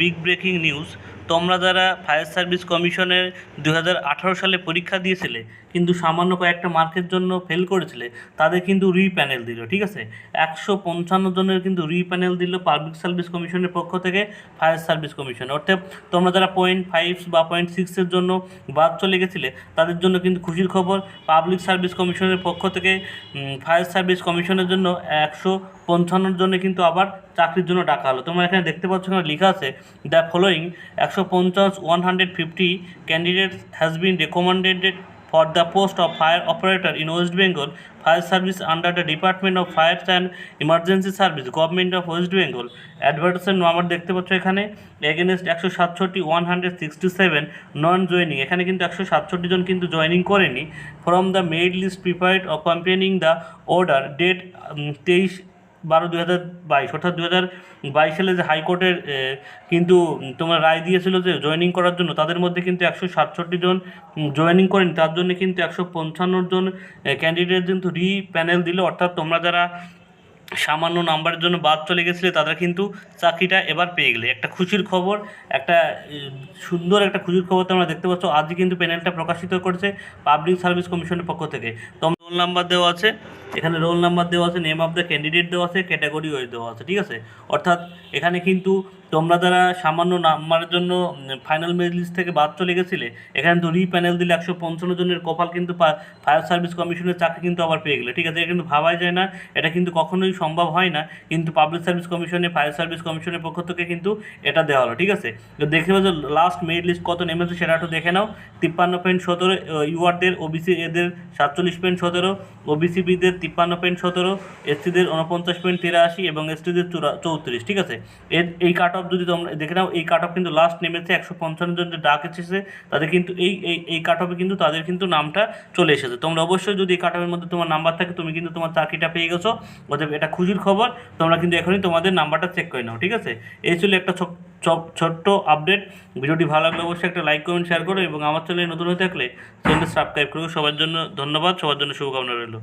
Big breaking news তোমরা যারা fire service কমিশনের দু হাজার আঠারো সালে পরীক্ষা দিয়েছিলে, কিন্তু সামান্য কয়েকটা মার্কের জন্য ফেল করেছিলে, তাদের কিন্তু রি প্যানেল দিল, ঠিক আছে? একশো পঞ্চান্ন জনের কিন্তু রি প্যানেল দিল পাবলিক সার্ভিস কমিশনের পক্ষ থেকে ফায়ার সার্ভিস কমিশন অর্থাৎ তোমরা যারা পয়েন্ট ফাইভ বা পয়েন্ট সিক্সের জন্য বাদ চলে গেছিলে, তাদের জন্য কিন্তু খুশির খবর পাবলিক সার্ভিস কমিশনের পক্ষ থেকে ফায়ার সার্ভিস কমিশনের জন্য একশো পঞ্চান্নর জন্য কিন্তু আবার চাকরির জন্য ডাকা হলো। তোমরা এখানে দেখতে পাচ্ছ এখানে লেখা আছে দ্য ফলোয়িং একশো পঞ্চাশ one hundred fifty candidate has been recommended for the post of fire operator in West Bengal. Fire Service under the Department of Fire and Emergency Service, Government of West Bengal. Advertisement number দেখতে পাচ্ছ এখানে against একশো সাতষট্টি one hundred sixty seven non joining এখানে কিন্তু একশো সাতষট্টি জন কিন্তু জয়েনিং করেনি। From the merit list prepared of comparing the order date তেইশ বারো দু হাজার বাইশ, অর্থাৎ দু হাজার বাইশ সালে যে হাইকোর্টের কিন্তু তোমার রায় দিয়েছিল যে জয়েনিং করার জন্য, তাদের মধ্যে কিন্তু একশো সাতষট্টি জন জয়েনিং করেনি, তার জন্য কিন্তু একশো পঞ্চান্ন জন ক্যান্ডিডেট কিন্তু রি প্যানেল দিল, অর্থাৎ তোমরা যারা সামান্য নাম্বারের জন্য বাদ চলে গেছিলে তারা কিন্তু চাকরিটা এবার পেয়ে গেলে। একটা খুশির খবর, একটা সুন্দর একটা খুশির খবর তোমরা দেখতে পাচ্ছ, আজই কিন্তু প্যানেলটা প্রকাশিত করেছে পাবলিক সার্ভিস কমিশনের পক্ষ থেকে। রোল নাম্বার দেওয়া আছে। এখানে রোল নাম্বার দেওয়া আছে নেম অফ দ্য ক্যান্ডিডেট দেওয়া আছে ক্যাটাগরি ওয়াইজ দেওয়া আছে, ঠিক আছে? অর্থাৎ এখানে কিন্তু তোমরা যারা সামান্য নাম্বারের জন্য ফাইনাল মেরিট লিস্ট থেকে বাদ চলে গেছিলে, এখানে তো রি প্যানেল দিলে একশো পঞ্চান্ন জনের কপাল কিন্তু ফায়ার সার্ভিস কমিশনের চাকরি কিন্তু আবার পেয়ে গেলে, ঠিক আছে? এটা কিন্তু ভাবাই যায় না, এটা কিন্তু কখনোই সম্ভব হয় না, কিন্তু পাবলিক সার্ভিস কমিশনে ফায়ার সার্ভিস কমিশনের পক্ষ থেকে কিন্তু এটা দেওয়া হলো, ঠিক আছে? তো দেখে যে লাস্ট মেরিট লিস্ট কত নেমেছে সেটা একটু দেখে নাও। তিপ্পান্ন পয়েন্ট সতেরো ইউআরদের ওবিসি এদের সাতচল্লিশ পয়েন্ট সতেরো ওবিসি বিদের তিপ্পান্ন পয়েন্ট সতেরো এসটিদের উনপঞ্চাশ পয়েন্ট তিরাশি এবং এসটিদের চৌত্রিশ, ঠিক আছে? এর, এই কাট অফ যদি তোমরা দেখে নাও, এই কাট অফ কিন্তু লাস্ট নেমেছে একশো পঞ্চান্ন জন যে ডাক এসেছে, তাদের কিন্তু এই এই এই কাট অফে কিন্তু তাদের কিন্তু নামটা চলে এসেছে। তোমরা অবশ্যই যদি এই কাট অফের মধ্যে তোমার নাম্বার থাকে, তুমি কিন্তু তোমার চাকরিটা পেয়ে গেছো। অতএব এটা খুশির খবর, তোমরা কিন্তু এখনই তোমাদের নাম্বারটা চেক করে নাও, ঠিক আছে? এই ছিল একটা ছোট- ছোট্ট আপডেট ভিডিওটি ভালো লাগলে অবশ্যই একটা লাইক কমেন্ট শেয়ার করো এবং আমার চ্যানেলে নতুন হয়ে থাকলে চ্যানেলটা সাবস্ক্রাইব করো সবার জন্য ধন্যবাদ। সবার জন্য শুভকামনা রইল।